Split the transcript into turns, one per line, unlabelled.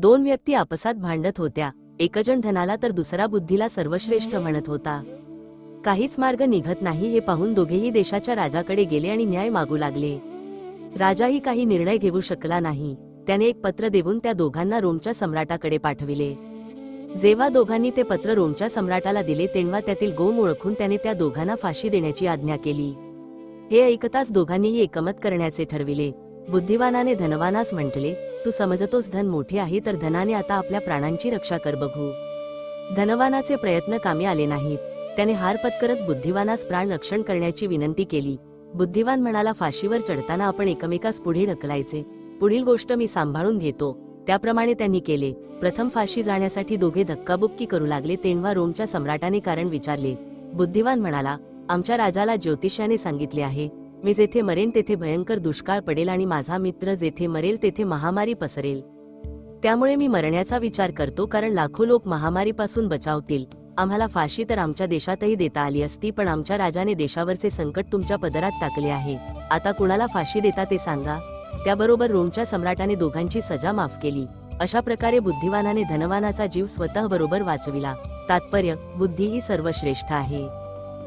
दोन व्यक्ती आपसात भांडत होत्या. एकजण धनाला तर दुसरा बुद्धीला सर्वश्रेष्ठ म्हणत होता. काहीच मार्ग निघत नाही हे पाहून दोघेही देशाच्या राजाकडे गेले आणि न्याय मागू लागले. राजाही काही निर्णय घेऊ शकला नाही. त्याने एक पत्र देऊन त्या दोघांना रोमच्या सम्राटाकडे पाठविले. जेव्हा दोघांनी ते पत्र रोमच्या सम्राटाला दिले तेव्हा त्यातील गोम ओळखून त्याने त्या दोघांना फाशी देण्याची आज्ञा केली. हे ऐकताच दोघांनीही एकमत करण्याचे ठरविले. बुद्धिवानाने धनवानास म्हटले तू समजतोस धन मोठे आहे तर धनाने आता आपल्या प्राणांची रक्षा कर बघू. धनवानाचे प्रयत्न कामी आले नाहीत. त्याने हार पत्करत बुद्धिवानास प्राण रक्षण करण्याची विनंती केली. बुद्धिवान म्हणाला फाशीवर चढताना आपण एकमेकास पुढे ढकलायचे. पुढील गोष्ट मी सांभाळून घेतो. त्याप्रमाणे त्यांनी केले. प्रथम फाशी जाण्यासाठी दोघे धक्काबुक्की करू लागले तेव्हा रोमच्या सम्राटाने कारण विचारले. बुद्धिवान म्हणाला आमच्या राजाला ज्योतिष्याने सांगितले आहे मी जेथे मरेन तेथे भयंकर दुष्काळ पडेल आणि माझा मित्र जेथे मरेल तेथे महामारी पसरेल. त्यामुळे मी मरण्याचा विचार करतो कारण लाखो लोक महामारीपासून बचावतील. आम्हाला फाशी तर आमच्या देशातही देता आली असती पण आमच्या राजाने देशावरचे संकट तुमच्या पदरात टाकले आहे. आता कुणाला फाशी देता ते सांगा. त्याबरोबर रोमच्या सम्राटाने दोघांची सजा माफ केली. अशा प्रकारे बुद्धिवानाने धनवानाचा जीव स्वतः बरोबर वाचविला. तात्पर्य बुद्धी ही सर्वश्रेष्ठ आहे.